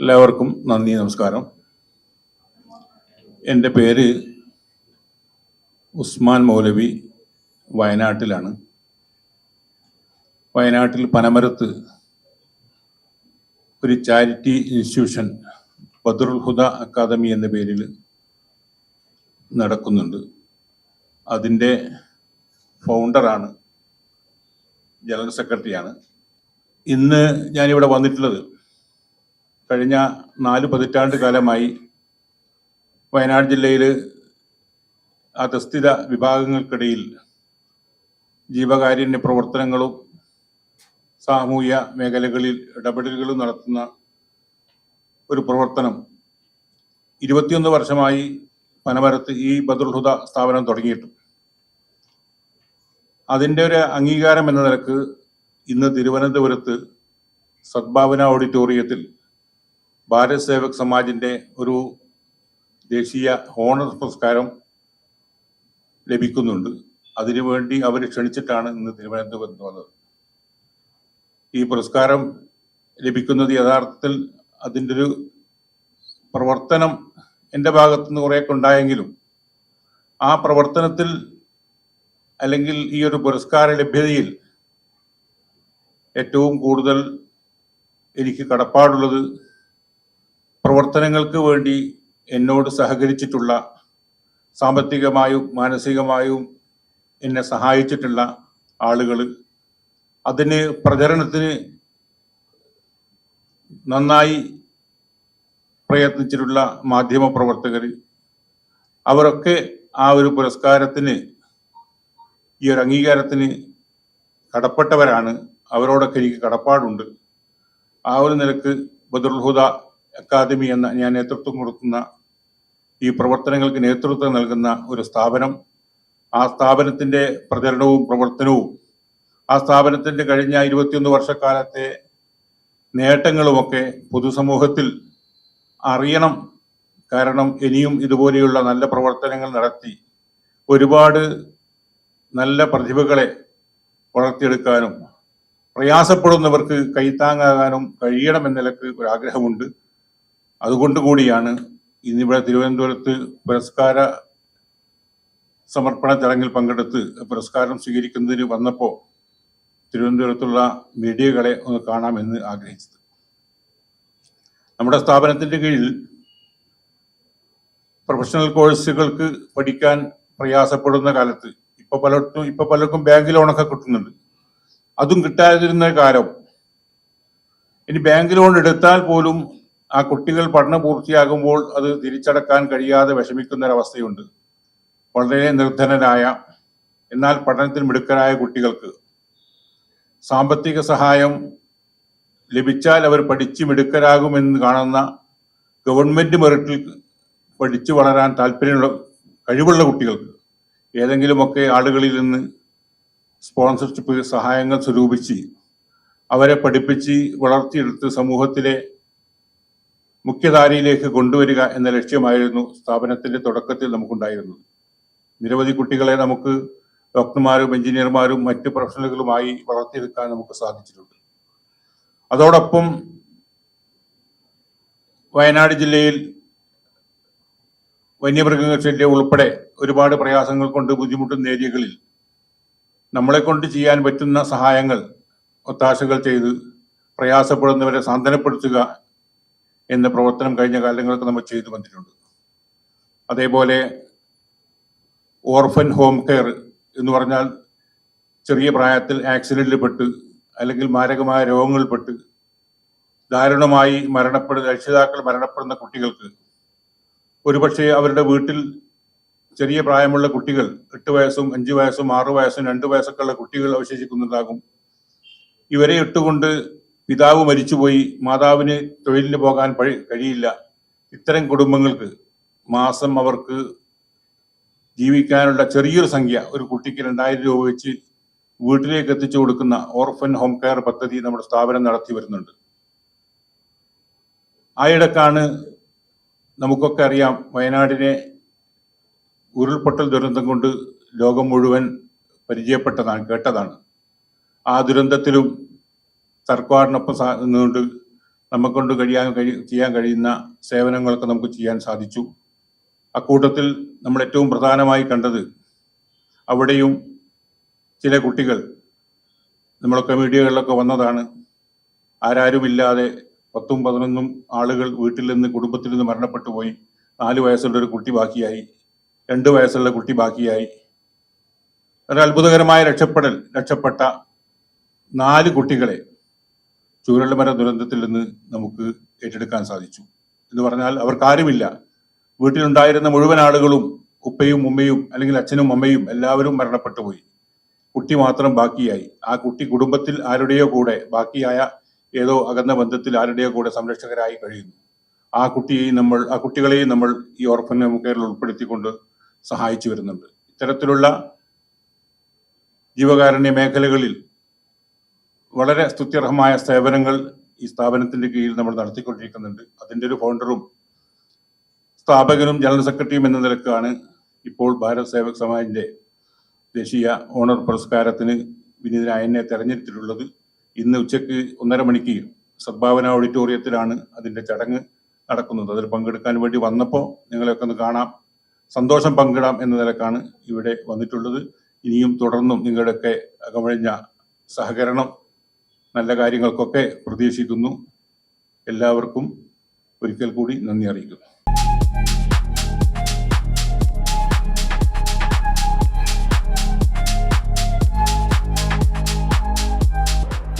എല്ലാവർക്കും നന്ദി നമസ്കാരം. എന്റെ പേര് ഉസ്മാൻ മൗലവി വയനാട്ടിലാണ്. വയനാട്ടിൽ പനമരത്ത് ഒരു charity institution Badarul Huda academy എന്ന പേരിൽ നടക്കുന്നുണ്ട്. അതിന്റെ ഫൗണ്ടറാണ് ജനറൽ സെക്രട്ടറിയാണ്. ഇന്ന് ഞാനിവിടെ വന്നിട്ടുള്ളത് കഴിഞ്ഞ നാല് പതിറ്റാണ്ട് കാലമായി വയനാട് ജില്ലയിൽ അധസ്ഥിത വിഭാഗങ്ങൾക്കിടയിൽ ജീവകാരുണ്യ പ്രവർത്തനങ്ങളും സാമൂഹ്യ മേഖലകളിൽ ഇടപെടലുകളും നടത്തുന്ന ഒരു പ്രവർത്തനം ഇരുപത്തിയൊന്ന് വർഷമായി പനമരത്ത് ഈ ബദുൽഹുദ സ്ഥാപനം തുടങ്ങിയിട്ടു അതിന്റെ ഒരു അംഗീകാരം എന്ന നിലയ്ക്ക് ഇന്ന് തിരുവനന്തപുരത്ത് സദ്ഭാവന ഓഡിറ്റോറിയത്തിൽ ഭാരത് സേവക് സമാജിന്റെ ഒരു ദേശീയ ഹോണർ പുരസ്കാരം ലഭിക്കുന്നുണ്ട്. അതിനുവേണ്ടി അവർ ക്ഷണിച്ചിട്ടാണ് ഇന്ന് തിരുവനന്തപുരത്ത് വന്നത്. ഈ പുരസ്കാരം ലഭിക്കുന്നത് യഥാർത്ഥത്തിൽ അതിന്റെ ഒരു പ്രവർത്തനം എന്റെ ഭാഗത്തുനിന്ന് കുറേയൊക്കെ ഉണ്ടായെങ്കിലും ആ പ്രവർത്തനത്തിൽ അല്ലെങ്കിൽ ഈ ഒരു പുരസ്കാര ലഭ്യതയിൽ ഏറ്റവും കൂടുതൽ എനിക്ക് കടപ്പാടുള്ളത് പ്രവർത്തനങ്ങൾക്ക് വേണ്ടി എന്നോട് സഹകരിച്ചിട്ടുള്ള സാമ്പത്തികമായും മാനസികമായും എന്നെ സഹായിച്ചിട്ടുള്ള ആളുകൾ അതിന് പ്രചരണത്തിന് നന്നായി പ്രയത്നിച്ചിട്ടുള്ള മാധ്യമ പ്രവർത്തകർ. അവരൊക്കെ ആ ഒരു പുരസ്കാരത്തിന് ഈ ഒരു അംഗീകാരത്തിന് കടപ്പെട്ടവരാണ്. അവരോടൊക്കെ എനിക്ക് കടപ്പാടുണ്ട്. ആ ഒരു നിലയ്ക്ക് ബദറുൽ ഹുദ അക്കാദമി എന്ന ഞാൻ നേതൃത്വം കൊടുക്കുന്ന ഈ പ്രവർത്തനങ്ങൾക്ക് നേതൃത്വം നൽകുന്ന ഒരു സ്ഥാപനം ആ സ്ഥാപനത്തിന്റെ പ്രചരണവും പ്രവർത്തനവും ആ സ്ഥാപനത്തിന്റെ കഴിഞ്ഞ ഇരുപത്തിയൊന്ന് വർഷക്കാലത്തെ നേട്ടങ്ങളുമൊക്കെ പൊതുസമൂഹത്തിൽ അറിയണം. കാരണം ഇനിയും ഇതുപോലെയുള്ള നല്ല പ്രവർത്തനങ്ങൾ നടത്തി ഒരുപാട് നല്ല പ്രതിഭകളെ വളർത്തിയെടുക്കാനും പ്രയാസപ്പെടുന്നവർക്ക് കൈത്താങ്ങാകാനും കഴിയണം എന്ന നിലയ്ക്ക് ഒരാഗ്രഹമുണ്ട്. അതുകൊണ്ട് കൂടിയാണ് ഇന്നിവിടെ തിരുവനന്തപുരത്ത് പുരസ്കാര സമർപ്പണ ചടങ്ങിൽ പങ്കെടുത്ത് പുരസ്കാരം സ്വീകരിക്കുന്നതിന് വന്നപ്പോൾ തിരുവനന്തപുരത്തുള്ള മീഡിയകളെ ഒന്ന് കാണാമെന്ന് ആഗ്രഹിച്ചത്. നമ്മുടെ സ്ഥാപനത്തിന്റെ കീഴിൽ പ്രൊഫഷണൽ കോഴ്സുകൾക്ക് പഠിക്കാൻ പ്രയാസപ്പെടുന്ന കാലത്ത് ഇപ്പൊ പലർക്കും ഇപ്പൊ പലർക്കും ബാങ്ക് ലോണൊക്കെ കിട്ടുന്നുണ്ട്. അതും കിട്ടാതിരുന്ന കാലം. ഇനി ബാങ്ക് ലോൺ എടുത്താൽ പോലും ആ കുട്ടികൾ പഠനം പൂർത്തിയാകുമ്പോൾ അത് തിരിച്ചടക്കാൻ കഴിയാതെ വിഷമിക്കുന്ന ഒരവസ്ഥയുണ്ട് വളരെ നിർധനരായ എന്നാൽ പഠനത്തിൽ മിടുക്കരായ കുട്ടികൾക്ക് സാമ്പത്തിക സഹായം ലഭിച്ചാൽ അവർ പഠിച്ച് മിടുക്കരാകുമെന്ന് കാണുന്ന ഗവൺമെന്റ് മെറിറ്റിൽ പഠിച്ചു വളരാൻ താല്പര്യമുള്ള കഴിവുള്ള കുട്ടികൾക്ക് ഏതെങ്കിലുമൊക്കെ ആളുകളിൽ നിന്ന് സ്പോൺസർഷിപ്പ് സഹായങ്ങൾ സ്വരൂപിച്ച് അവരെ പഠിപ്പിച്ച് വളർത്തിയെടുത്ത് സമൂഹത്തിലെ മുഖ്യധാരയിലേക്ക് കൊണ്ടുവരിക എന്ന ലക്ഷ്യമായിരുന്നു സ്ഥാപനത്തിന്റെ തുടക്കത്തിൽ നമുക്കുണ്ടായിരുന്നത്. നിരവധി കുട്ടികളെ നമുക്ക് ഡോക്ടർമാരും എഞ്ചിനീയർമാരും മറ്റ് പ്രൊഫഷണലുകളുമായി വളർത്തിയെടുക്കാൻ നമുക്ക് സാധിച്ചിട്ടുണ്ട്. അതോടൊപ്പം വയനാട് ജില്ലയിൽ വന്യമൃഗങ്ങൾ ഉൾപ്പെടെ ഒരുപാട് പ്രയാസങ്ങൾ കൊണ്ട് ബുദ്ധിമുട്ടുന്ന ഏരിയകളിൽ നമ്മളെ കൊണ്ട് ചെയ്യാൻ പറ്റുന്ന സഹായങ്ങൾ ഒത്താശകൾ ചെയ്ത് പ്രയാസപ്പെടുന്നവരെ സാന്ത്വനപ്പെടുത്തുക എന്ന പ്രവർത്തനം കഴിഞ്ഞ കാലങ്ങളൊക്കെ നമ്മൾ ചെയ്തു വന്നിട്ടുണ്ട്. അതേപോലെ ഓർഫൻ ഹോം കെയർ എന്ന് പറഞ്ഞാൽ ചെറിയ പ്രായത്തിൽ ആക്സിഡന്റിൽ പെട്ട് അല്ലെങ്കിൽ മാരകമായ രോഗങ്ങളിൽപ്പെട്ട് ദാരുണമായി മരണപ്പെടുന്ന രക്ഷിതാക്കൾ മരണപ്പെടുന്ന കുട്ടികൾക്ക് ഒരുപക്ഷെ അവരുടെ വീട്ടിൽ ചെറിയ പ്രായമുള്ള കുട്ടികൾ എട്ട് വയസ്സും അഞ്ച് വയസ്സും ആറു വയസ്സും രണ്ട് വയസ്സൊക്കെ ഉള്ള കുട്ടികൾ അവശേഷിക്കുന്നുണ്ടാകും ഇവരെ ഇട്ടുകൊണ്ട് പിതാവ് മരിച്ചുപോയി മാതാവിന് തൊഴിലിന് പോകാൻ കഴിയില്ല. ഇത്തരം കുടുംബങ്ങൾക്ക് മാസം അവർക്ക് ജീവിക്കാനുള്ള ചെറിയൊരു സംഖ്യ ഒരു കുട്ടിക്ക് രണ്ടായിരം രൂപ വെച്ച് വീട്ടിലേക്ക് എത്തിച്ചു കൊടുക്കുന്ന ഓർഫൻ ഹോം കെയർ പദ്ധതി നമ്മുടെ സ്ഥാപനം നടത്തി വരുന്നുണ്ട്. ആയിടക്കാണ് നമുക്കൊക്കെ അറിയാം വയനാടിനെ ഉരുൾപൊട്ടൽ ദുരന്തം കൊണ്ട് ലോകം മുഴുവൻ പരിചയപ്പെട്ടതാണ് കേട്ടതാണ്. ആ ദുരന്തത്തിലും സർക്കാരിനൊപ്പം നിന്നുകൊണ്ട് നമുക്കൊണ്ട് കഴിയാൻ കഴി ചെയ്യാൻ കഴിയുന്ന സേവനങ്ങളൊക്കെ നമുക്ക് ചെയ്യാൻ സാധിച്ചു. അക്കൂട്ടത്തിൽ നമ്മൾ ഏറ്റവും പ്രധാനമായി കണ്ടത് അവിടെയും ചില കുട്ടികൾ നമ്മളൊക്കെ മീഡിയകളിലൊക്കെ വന്നതാണ്. ആരാരുമില്ലാതെ പത്തും പതിനൊന്നും ആളുകൾ വീട്ടിൽ നിന്ന് കുടുംബത്തിൽ നിന്ന് മരണപ്പെട്ടു പോയി. നാല് വയസ്സുള്ള ഒരു കുട്ടി ബാക്കിയായി. രണ്ട് വയസ്സുള്ള കുട്ടി ബാക്കിയായി. ഒരു അത്ഭുതകരമായ രക്ഷപ്പെടൽ രക്ഷപ്പെട്ട നാല് കുട്ടികളെ ചൂരൽമര ദുരന്തത്തിൽ നിന്ന് നമുക്ക് ഏറ്റെടുക്കാൻ സാധിച്ചു. എന്ന് പറഞ്ഞാൽ അവർക്കാരുമില്ല വീട്ടിലുണ്ടായിരുന്ന മുഴുവൻ ആളുകളും ഉപ്പയും ഉമ്മയും അല്ലെങ്കിൽ അച്ഛനും അമ്മയും എല്ലാവരും മരണപ്പെട്ടു പോയി. കുട്ടി മാത്രം ബാക്കിയായി. ആ കുട്ടി കുടുംബത്തിൽ ആരുടെയോ കൂടെ ബാക്കിയായ ഏതോ അകന്ന ബന്ധത്തിൽ ആരുടെയോ കൂടെ സംരക്ഷകരായി കഴിയുന്നു. ആ കുട്ടിയെയും നമ്മൾ ആ കുട്ടികളെയും നമ്മൾ ഈ ഓർഫൻ കെയറിൽ ഉൾപ്പെടുത്തിക്കൊണ്ട് സഹായിച്ചു വരുന്നുണ്ട്. ഇത്തരത്തിലുള്ള ജീവകാരുണ്യ മേഖലകളിൽ വളരെ സ്തുത്യർഹമായ സേവനങ്ങൾ ഈ സ്ഥാപനത്തിന്റെ കീഴിൽ നമ്മൾ നടത്തിക്കൊണ്ടിരിക്കുന്നുണ്ട്. അതിന്റെ ഒരു ഫൗണ്ടറും സ്ഥാപകനും ജനറൽ സെക്രട്ടറിയും എന്ന നിലക്കാണ് ഇപ്പോൾ ഭാരത് സേവക് സമാജിന്റെ ദേശീയ ഓണർ പുരസ്കാരത്തിന് വിനീതനായനെ തെരഞ്ഞെടുത്തിട്ടുള്ളത്. ഇന്ന് ഉച്ചയ്ക്ക് ഒന്നര മണിക്ക് സദ്ഭാവന ഓഡിറ്റോറിയത്തിലാണ് അതിന്റെ ചടങ്ങ് നടക്കുന്നത്. അതിൽ പങ്കെടുക്കാൻ വേണ്ടി വന്നപ്പോൾ നിങ്ങളെയൊക്കെ ഒന്ന് കാണാം. സന്തോഷം പങ്കിടാം എന്ന നിലക്കാണ് ഇവിടെ വന്നിട്ടുള്ളത്. ഇനിയും തുടർന്നും നിങ്ങളുടെയൊക്കെ അകമഴിഞ്ഞ സഹകരണം നല്ല കാര്യങ്ങൾക്കൊക്കെ പ്രതീക്ഷിക്കുന്നു. എല്ലാവർക്കും ഒരിക്കൽ കൂടി നന്ദി അറിയിക്കുന്നു.